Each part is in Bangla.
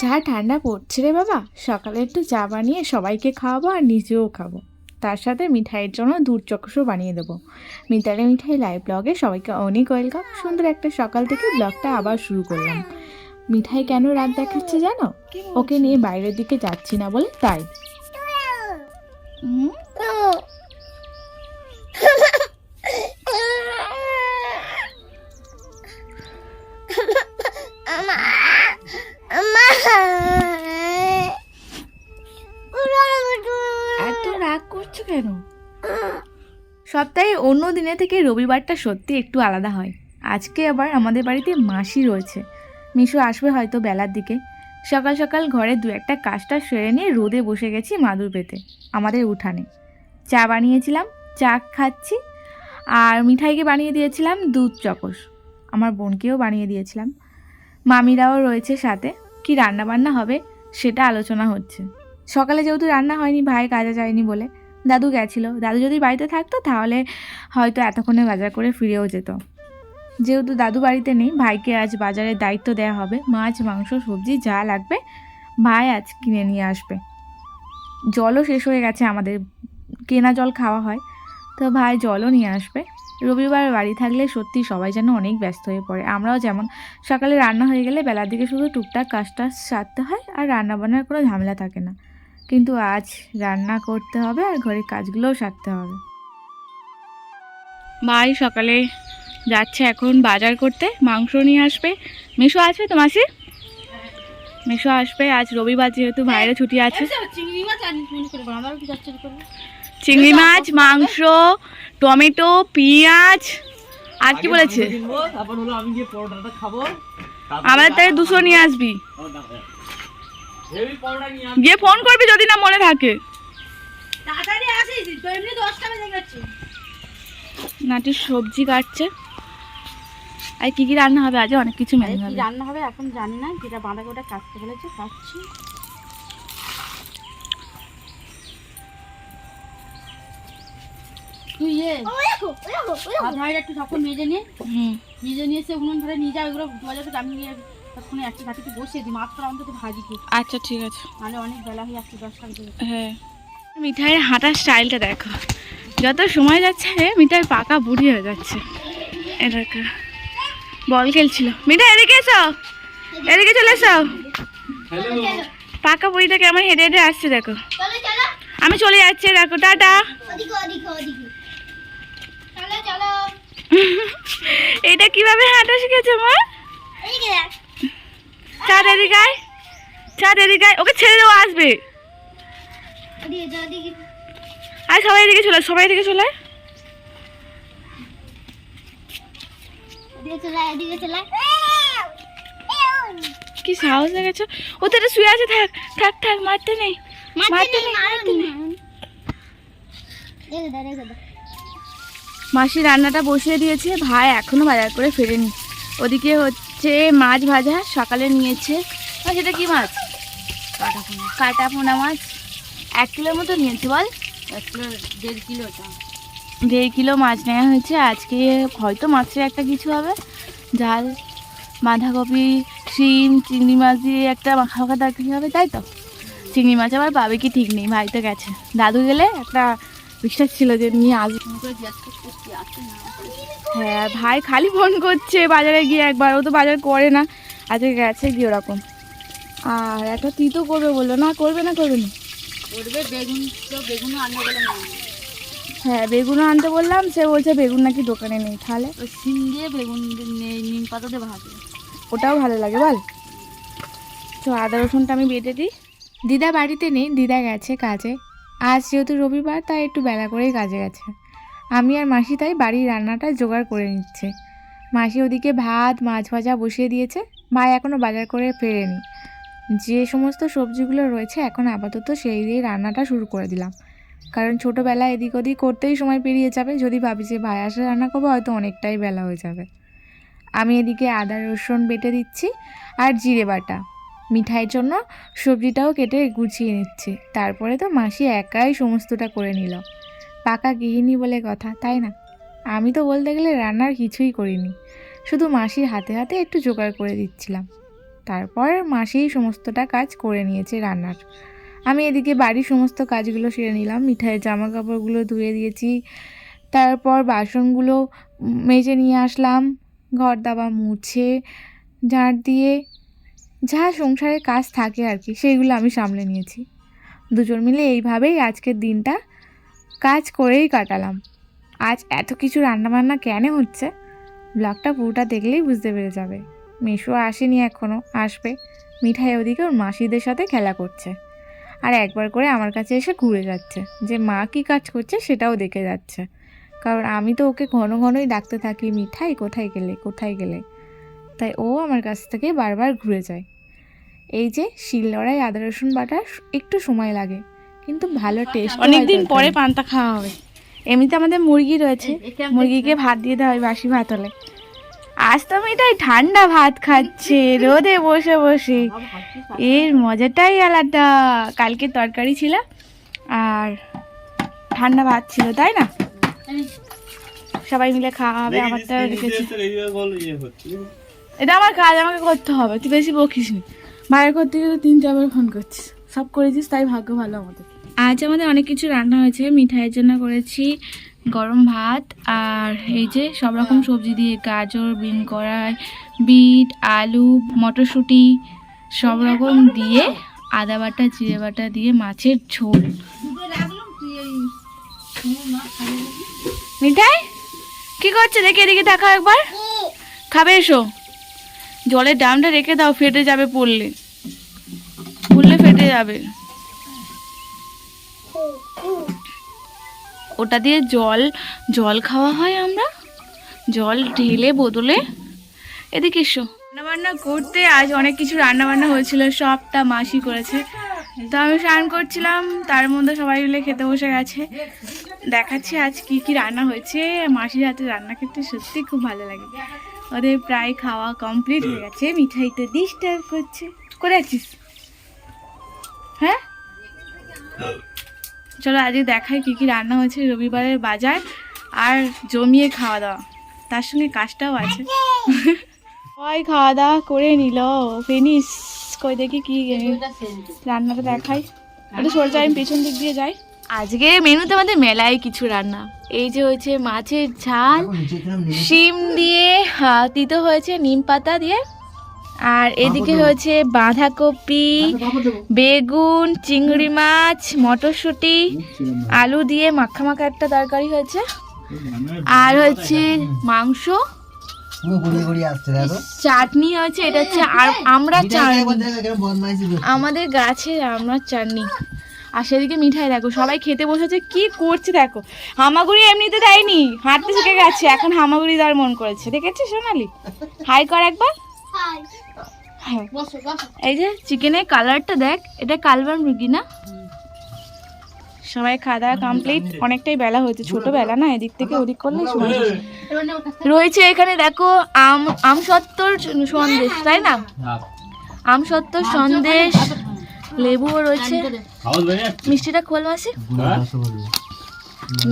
চা ঠান্ডা পড়ছে রে বাবা, সকালে একটু চা বানিয়ে সবাইকে খাওয়াবো আর নিজেও খাব। তার সাথে মিঠাইয়ের জন্য দুধ চকসও বানিয়ে দেবো। মিতালি মিঠাই লাইভ ব্লগে সবাইকে অনেক ওয়েলকাম সুন্দর একটা সকাল থেকে ব্লগটা আবার শুরু করলাম। মিঠাই কেন রাত দেখাচ্ছে জানো? ওকে নিয়ে বাইরের দিকে যাচ্ছি না বলে তাই। এত রাগ করছ কেন? সপ্তাহে অন্য দিনে থেকে রবিবারটা সত্যি একটু আলাদা হয়। আজকে আবার আমাদের বাড়িতে মাসি রয়েছে। মিশু আসবে হয়তো বেলার দিকে। সকাল সকাল ঘরে দু একটা কাজটা সেরে নিয়ে রোদে বসে গেছি মাদুর পেতে, আমাদের উঠানে। চা বানিয়েছিলাম, চা খাচ্ছি আর মিঠাইকে বানিয়ে দিয়েছিলাম দুধ চকস আমার বোনকেও বানিয়ে দিয়েছিলাম। মামিরাও রয়েছে সাথে, কি রান্না বান্না হবে সেটা আলোচনা হচ্ছে। সকালে যেহেতু রান্না হয়নি, ভাই কাজে যায়নি বলে, দাদু গেছিল। দাদু যদি বাড়িতে থাকতো তাহলে হয়তো এতক্ষণে বাজার করে ফিরেও যেত। যেহেতু দাদু বাড়িতে নেই, ভাইকে আজ বাজারের দায়িত্ব দেওয়া হবে। মাছ, মাংস, সবজি যা লাগবে, ভাই আজ কিনে নিয়ে আসবে। জলও শেষ হয়ে গেছে আমাদের। কেনা জল খাওয়া হয়। তো ভাই জলও নিয়ে আসবে। রবিবার বাড়ি থাকলে সত্যি সবাই যেন অনেক ব্যস্ত হয়ে পড়ে। আমরাও যেমন সকালে রান্না হয়ে গেলে বেলার দিকে শুধু টুকটাক কাজটা সারতে হয় আর রান্না বান্নার কোনো ঝামেলা থাকে না। কিন্তু আজ রান্না করতে হবে আর ঘরের কাজগুলোও সারতে হবে। ভাই সকালে যাচ্ছে এখন বাজার করতে মাংস নিয়ে আসবে। মিশো আছে তো মাসি? মিশো আসবে আজ রবিবার যেহেতু বাইরে ছুটি আছে। চিংড়ি মাছ আনি করে বানাবার কি যাচ্ছে করব। চিংড়ি মাছ মাংস টমেটো পেঁয়াজ আর কি বলেছে? কিনবো তারপর হলো আমি গিয়ে পরোটাটা খাব। তারপর আমাদের তাহলে দুশো নিয়ে আসবি। হেভি পরোটা নিয়ে গিয়ে ফোন করবি যদি না মনে থাকে। নাটির সবজি কাটছে। আর কি কি রান্না হবে? আজ অনেক কিছু মেনু হবে। রান্না হবে এখন জানি না যেটা বাঁধা গোটা কাটতে বলেছে কাটছি। তুই ইয়ে ভাইরা একটু মেজে নিয়ে হুম। মেজে নিয়ে এসে উনুন ধরে নিয়ে ওগুলো আমি নিয়ে তখন একটা বসিয়ে দিই অন্তত ভাজি আচ্ছা ঠিক আছে। অনেক বেলা হয়ে একটু দশটা বেজে হ্যাঁ। মিঠাইয়ের হাঁটার স্টাইলটা দেখো। যত সময় যাচ্ছে মিঠাই পাকা বুড়ি হয়ে যাচ্ছে। এ দেখো। বল খেলছিল। মিঠাই এদিকে এসো। এদিকে চলে এসো। পাকা বুড়িটা আমার হেঁটে হেঁটে আসছে দেখো। আমি চলে যাচ্ছি দেখো টাটা। এটা কীভাবে হাঁটা শিখেছে মা? এদিকে দেখ। চাঁদ এদিকে আয়। চাঁদ এদিকে আয়। ওকে ছেড়ে দেওয়া আসবে। আর সবাই এদিকে চলে সবাই এদিকে চলে কি সাহস লেগেছে ও তো শুয়ে আছে থাক থাক থাক মারতে নেই মারতে নেই, মারতে। মাসি রান্নাটা বসিয়ে দিয়েছে ভাই এখনও বাজার করে ফেরেনি। ওদিকে হচ্ছে মাছ ভাজা সকালে নিয়েছে। সেটা কি মাছ? কাটা পোনা মাছ। এক কিলোর মতো নিয়েছে বল। এক কিলো দেড় কিলো ওটা। দেড় কিলো মাছ নেওয়া হয়েছে। আজকে হয়তো মাছের একটা কিছু হবে। ঝাল বাঁধাকপি, শিম, চিংড়ি মাছ দিয়ে একটা মাখা মাখা তরকারি হবে, তাই তো? চিংড়ি মাছ আবার পাবে কি ঠিক নেই, ভাই তো গেছে। দাদু গেলে একটা বিশ্বাস ছিল যে নিয়ে আসবে। হ্যাঁ ভাই খালি ফোন করছে বাজারে গিয়ে একবার, ও তো বাজার করে না। আজকে গেছে গিয়ে ওরকম। আর একটা তিতো করবে বলল, না, করবে না করবে না। করবে, বেগুন তো বেগুনও হ্যাঁ বেগুনও আনতে বললাম সে বলছে বেগুন নাকি দোকানে নেই তাহলে? ওই সিম দিয়ে বেগুন নিম পাতা দিয়ে ভাজবে ওটাও ভালো লাগে বল। তো আদা রসুনটা আমি বেটে দিই। দিদা বাড়িতে নেই দিদা গেছে কাজে। আজ যেহেতু রবিবার তাই একটু বেলা করেই কাজে গেছে। আমি আর মাসি তাই বাড়ির রান্নাটা জোগাড় করে নিচ্ছে। মাসি ওদিকে ভাত মাছ ভাজা বসিয়ে দিয়েছে। ভাই এখনও বাজার করে ফেরেনি। যে সমস্ত সবজিগুলো রয়েছে এখন আপাতত সেই দিয়ে রান্নাটা শুরু করে দিলাম। কারণ ছোটোবেলায় এদিক ওদিক করতেই সময় পেরিয়ে যাবে। যদি ভাবি যে ভাই আসে রান্না করব, হয়তো অনেকটাই বেলা হয়ে যাবে। আমি এদিকে আদা, রসুন বেটে দিচ্ছি আর জিরে বাটা। মিঠাইয়ের জন্য সবজিটাও কেটে গুছিয়ে নিচ্ছি। তারপরে তো মাসি একাই সমস্তটা করে নিল। পাকা গৃহিণী বলে কথা, তাই না? আমি তো বলতে গেলে রান্নার কিছুই করিনি। শুধু মাসির হাতে হাতে একটু জোগাড় করে দিচ্ছিলাম। তারপর মাসিই সমস্তটা কাজ করে নিয়েছে রান্নার। আমি এদিকে বাড়ির সমস্ত কাজগুলো সেরে নিলাম। মিঠাইয়ের জামা কাপড়গুলো ধুয়ে দিয়েছি। তারপর বাসনগুলো মেজে নিয়ে আসলাম। ঘর দাবা মুছে ঝাড় দিয়ে যা সংসারে কাজ থাকে আর কি, সেইগুলো আমি সামলে নিয়েছি। দুজন মিলে এইভাবেই আজকের দিনটা কাজ করেই কাটালাম। আজ এত কিছু রান্নাবান্না কেন হচ্ছে? ব্লগটা পুরোটা দেখলেই বুঝতে পেরে যাবে। মেশো আসেনি এখনও আসবে। মিঠাই ওদিকে ওর মাসিদের সাথে খেলা করছে। আর একবার করে আমার কাছে এসে ঘুরে যাচ্ছে যে মা কী কাজ করছে সেটাও দেখে যাচ্ছে। কারণ আমি তো ওকে ঘন ঘনই ডাকতে থাকি মিঠাই কোথায় গেলে কোথায় গেলে। তাই ও আমার কাছ থেকে বারবার ঘুরে যায়। এই যে শিলনোড়ায় আদা রসুন বাটা একটু সময় লাগে কিন্তু ভালো টেস্ট অনেকদিন পরে পান্তা খাওয়া হবে এমনিতে আমাদের মুরগি রয়েছে মুরগিকে ভাত দিয়ে দেওয়া হয় বাসি ভাত হলে আজ তো মেয়েটাই ঠান্ডা ভাত খাচ্ছে রোদে বসে বসে। এর মজাটাই আলাদা কালকে তরকারি ছিল আর ঠান্ডা ভাত ছিল তাই না? সবাই মিলে খাওয়া হবে আমারটা রেখেছি এটা আমার কাজ আমাকে করতে হবে তুই বেশি বকিস নি। বাইরে করতে গেলে তিন চারবার ফোন করছিস সব করেছিস তাই ভাগ্য ভালো আমাদের। আজ আমাদের অনেক কিছু রান্না হয়েছে মিঠাইয়ের জন্য করেছি গরম ভাত আর এই যে সব রকম সবজি দিয়ে গাজর, বিন কড়াই, বিট, আলু, মটরশুঁটি সব রকম দিয়ে আদা বাটা, জিরে বাটা দিয়ে মাছের ঝোল। মিঠাই, কি করছে? দেখে এদিকে দেখা একবার। খাবে এসো। জলের ড্রামটা রেখে দাও, ফেটে যাবে পড়লে। পড়লে ফেটে যাবে। ওটা দিয়ে জল জল খাওয়া হয় আমরা। জল ঢেলে বোতলে এদিকে এসো। রান্নাবান্না করতে আজ অনেক কিছু রান্নাবান্না হয়েছিল, সবটা মাসি করেছে। তো আমি স্নান করছিলাম, তার মধ্যে সবাই মিলে খেতে বসে গেছে। দেখাচ্ছি আজ কি কি রান্না হয়েছে। মাসির হাতে রান্না খেতে সত্যি খুব ভালো লাগে। ওদের প্রায় খাওয়া কমপ্লিট হয়ে গেছে। মিঠাই তো ডিস্টার্ব করছে। করে আছিস? হ্যাঁ? চলো আজকে দেখাই কি কি রান্না হয়েছে রবিবারের বাজার আর জমিয়ে খাওয়া দাওয়া। তার সঙ্গে কাজটাও আছে। সবাই খাওয়া দাওয়া করে নিল। ফিনিস কই দেখি কি রান্নাটা দেখাই। একটু সরে যাই আমি পেছন দিক দিয়ে যাই। আজকে মেনুতে আমাদের মেলায় কিছু রান্না। এই যে হয়েছে মাছের ঝাল শিম দিয়ে তিতো হয়েছে নিম পাতা দিয়ে আর এদিকে হয়েছে বাঁধাকপি বেগুন চিংড়ি মাছ মটরশুঁটি আলু দিয়ে মাখা মাখা একটা তরকারি হয়েছে। আর হচ্ছে মাংস। চাটনি হয়েছে এটা হচ্ছে আর- আমরা চাটনি। আমাদের গাছের আমরা চাটনি। আর সেদিকে মিঠাই দেখো সবাই খেতে বসেছে কি করছে দেখো। হামাগুড়ি এমনিতে দেয়নি হাঁটতে শিখে গেছে এখন হামাগুড়ি দেওয়ার মন করেছে। দেখেছিস সোনালি? হাই কর একবার। হাই। হ্যাঁ। এই যে চিকেনের কালারটা দেখ এটা কালবার মুরগি না? সবাই খাওয়া দাওয়া কমপ্লিট অনেকটাই বেলা হয়েছে ছোট বেলা না এদিক থেকে ওদিক করলে সময়। রয়েছে এখানে দেখো আম আম সত্তর সন্দেশ তাই না? আম সত্তর সন্দেশ লেবুও রয়েছে। হয়ে মিষ্টিটা খোল মাসি। গুড়ের রসগোল্লা।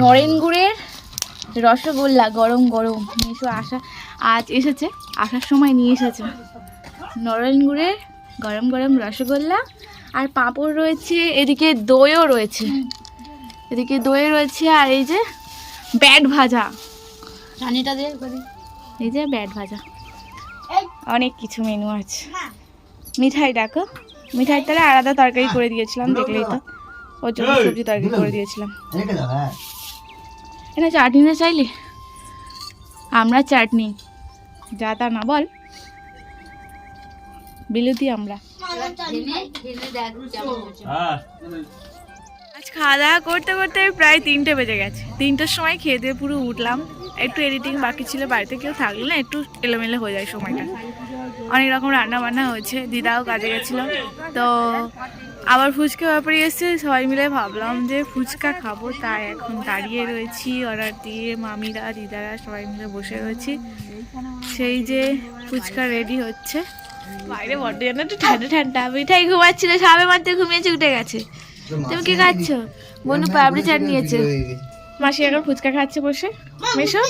নরেন গুড়ের রসগোল্লা গরম গরম। মিশো আসা আজ এসেছে আসার সময় নিয়ে এসেছে। নরেন গুড়ের গরম গরম রসগোল্লা আর পাঁপড় রয়েছে এদিকে দইও রয়েছে। এদিকে দই রয়েছে আর এই যে ব্যাট ভাজা। চাটনিটা দিয়ে এই যে ব্যাট ভাজা। অনেক কিছু মেনু আছে। মিঠাই ডাকো। মিঠাই তাহলে আলাদা তরকারি করে দিয়েছিলাম দেখলেই তো। ওর জন্য সবজি তরকারি করে দিয়েছিলাম। রেখে দাও হ্যাঁ। এটা চাটনি না চাইলি? আমরা চাটনি। যা তা না বল। বিলুতি আমরা। হ্যাঁ। আজ খাওয়া দাওয়া করতে করতে প্রায় তিনটে বেজে গেছে। তিনটের সময় খেয়ে দিয়ে পুরো উঠলাম। একটু এডিটিং বাকি ছিল বাড়িতে কেউ থাকলে না একটু এলোমেলো হয়ে যায় সময়টা। অনেক রকম রান্না বান্না হয়েছে দিদাও কাজে গেছিল। তো আবার ফুচকা ব্যাপারে এসছে সবাই মিলে ভাবলাম যে ফুচকা খাব। তাই এখন দাঁড়িয়ে রয়েছি অর্ডার দিয়ে মামিরা দিদারা সবাই মিলে বসে রয়েছি। সেই যে ফুচকা রেডি হচ্ছে। বাইরে বড্ড যেন একটু ঠান্ডা ঠান্ডা। মিঠাই ঘুমাচ্ছিল সাবে মারতে ঘুমিয়েছে উঠে গেছে। তুমি কি খাচ্ছ? বনু পাপড়ি চাট নিয়েছে। মাসি এখন ফুচকা খাচ্ছে বসে। মেশো।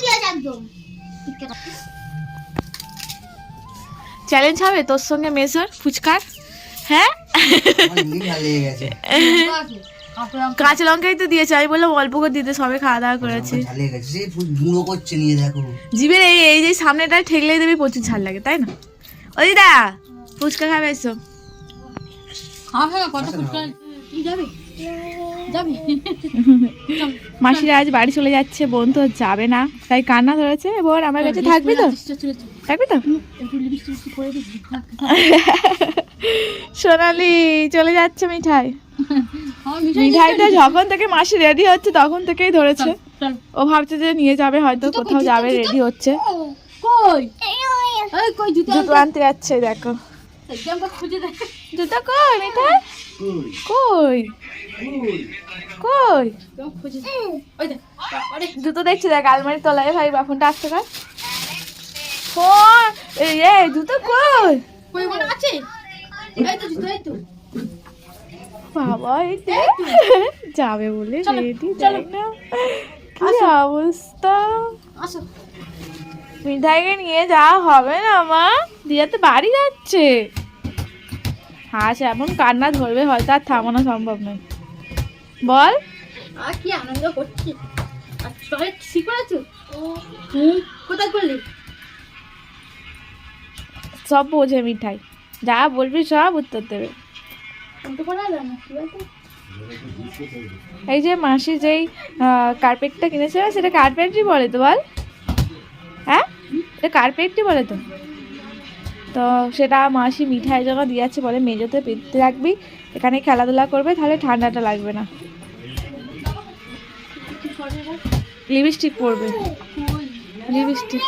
চ্যালেঞ্জ হবে তোর সঙ্গে মেশোর ফুচকার? হ্যাঁ? কাঁচা লঙ্কাই তো দিয়েছে আমি বললাম অল্প করে দিতে সবে খাওয়া দাওয়া করেছে। জিভের এই এই যে সামনেটা ঠেকলে দেবে প্রচুর ঝাল লাগে তাই না? ও দিদা ফুচকা খাবে এসো। হ্যাঁ হ্যাঁ মাসিরা আজ বাড়ি চলে যাচ্ছে বোন তো যাবে না। তাই কান্না ধরেছে বোন আমার কাছে থাকবি তো? থাকবি তো? সোনালি চলে যাচ্ছে মিঠাই। হ্যাঁ মিঠাইটা যখন থেকে মাসি রেডি হচ্ছে তখন থেকেই ধরেছে। ও ভাবছে যে নিয়ে যাবে হয়তো কোথাও যাবে রেডি হচ্ছে। কই? জুতো আনতে? যাচ্ছে দেখো। জুতো কই মিঠাই কই? কই? জুতো দেখছি দেখ আলমারির তলায় ভাই বা ফোনটা আসতে কার ফোন এই এই জুতো কই বাবা এই যাবে বলে রেডি চলো। দেখ না। কি অবস্থা? আসো। মিঠাইকে নিয়ে যাওয়া হবে না মা? দিয়া তো বাড়ি যাচ্ছে। হাস এমন কান্না ধরবে হয়তো আর থামানো সম্ভব নয়। বল। আর কি আনন্দ করছি? আর সবাই কোথায় করলি? সব বোঝে মিঠাই। যা বলবি সব উত্তর দেবে। এই যে মাসি যেই কার্পেটটা কিনেছে সেটা কার্পেটই বলে তো বল। হ্যাঁ? এটা কার্পেটই বলে তো? তো সেটা মাসি মিঠাই জন্য দিয়েছে বলে মেজোতে পেতে রাখবি। এখানে খেলাধুলা করবে তাহলে ঠান্ডাটা লাগবে না। লিপস্টিক পরবে। লিপস্টিক।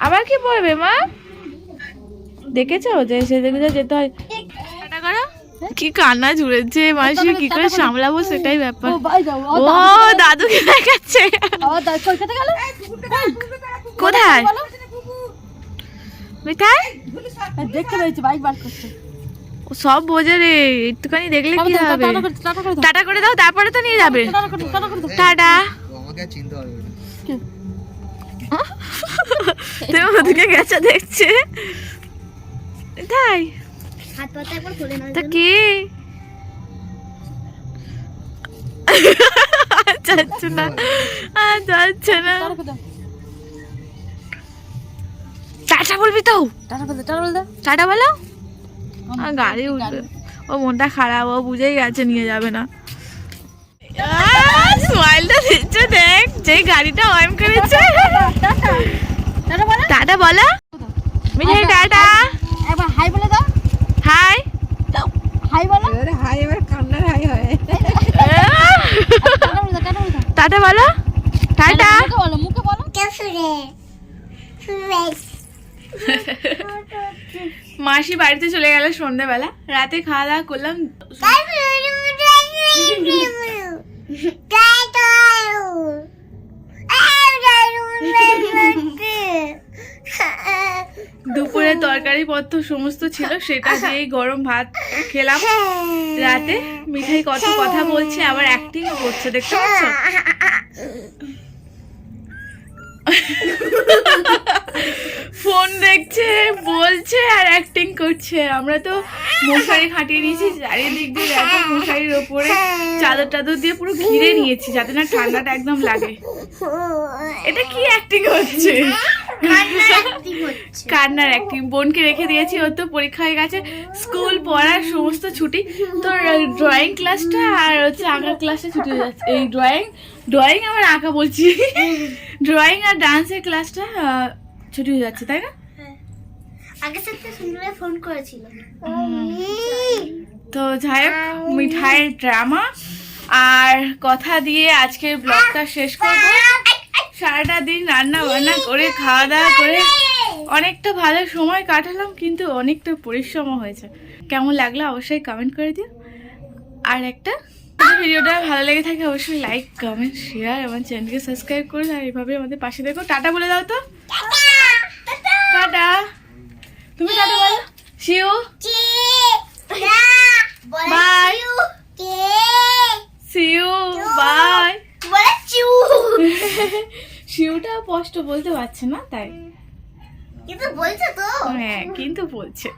আবার কি পরবে মা? দেখেছ যে সেদিকে যে যেতে হয়? করো কি কান্না জুড়েছে মাসি? কি করে সামলাবো সেটাই ব্যাপার। ও দাদুকে দেখাচ্ছে। কোথায় মিঠাই দেখতে পেয়েছি বাইক বার করছে। ও সব বোঝে রে একটুখানি দেখলে কি হবে? টাটা করে দাও টাটা করে দাও। তারপরে তো নিয়ে যাবে। টাটা করে টাটা করে দাও। টাটা। ও আমাকে আর চিনতে পারবে না। তুমি ওদিকে গেছে দেখছে। তাই হাত পাতা একবার খুলে না তা কি? যাচ্ছে না। যাচ্ছে না। টাটা বলবি তো। টাটা দাও টাটা দাও। টাটা বলো। আর গাড়ি উঠবে। ও মনটা খারাপ ও বুঝেই গেছে নিয়ে যাবে না। স্মাইলটা দিচ্ছে দেখ যেই গাড়িটা অয়েম করেছে। টাটা বলো। টাটা বলো। মিঠাই টাটা একবার হাই বলে দাও হাই হাই বলো। টাটা বলে দাও টাটা বলে টাটা বলো। টাটা। মুখে বলো মুখে বলো। মাসি বাড়িতে চলে গেল সন্ধ্যেবেলা রাতে খাওয়া দাওয়া করলাম। দুপুরে তরকারি পত্র সমস্ত ছিল সেটা দিয়েই গরম ভাত খেলাম। রাতে মিঠাই কত কথা বলছে আবার অ্যাক্টিং করছে দেখতে পাচ্ছ? ফোন দেখছে বলছে আর অ্যাক্টিং করছে। আমরা তো মশারি খাটিয়ে নিয়েছি চারিদিক দিয়ে দেখো মশারির ওপরে চাদর টাদর দিয়ে পুরো ঘিরে নিয়েছি যাতে না ঠান্ডাটা একদম লাগে। এটা কি অ্যাক্টিং হচ্ছে? কান্নার অ্যাক্টিং বোনকে রেখে দিয়েছি ওর তো পরীক্ষা হয়ে গেছে স্কুল পড়ার সমস্ত ছুটি। তোর ড্রয়িং ক্লাসটা আর হচ্ছে আঁকার ক্লাসটা ছুটি হয়ে যাচ্ছে। এই ড্রয়িং ড্রয়িং আমার আঁকা বলছি। ড্রয়িং আর ডান্সের ক্লাসটা ছুটি হয়ে যাচ্ছে তাই না? আগে সাথে সুন্দর ফোন করেছিল। তো যাই হোক মিঠাইয়ের ড্রামা আর কথা দিয়ে আজকের ব্লগটা শেষ করব। সারাটা দিন রান্না বান্না করে খাওয়া দাওয়া করে অনেকটা ভালো সময় কাটালাম কিন্তু অনেকটা পরিশ্রমও হয়েছে। কেমন লাগল অবশ্যই কমেন্ট করে দিও। আর একটা ভিডিওটা ভালো লেগে থাকে অবশ্যই লাইক কমেন্ট শেয়ার এবং চ্যানেলকে সাবস্ক্রাইব করুন। আর এভাবে আমাদের পাশে দেখো টাটা বলে দাও তো। টাটা। তুমি টাটা বলো। শিউ বাই শিউ শিউটা স্পষ্ট বলতে পারছে না তাই। কিন্তু বলছে তো। হ্যাঁ কিন্তু বলছে।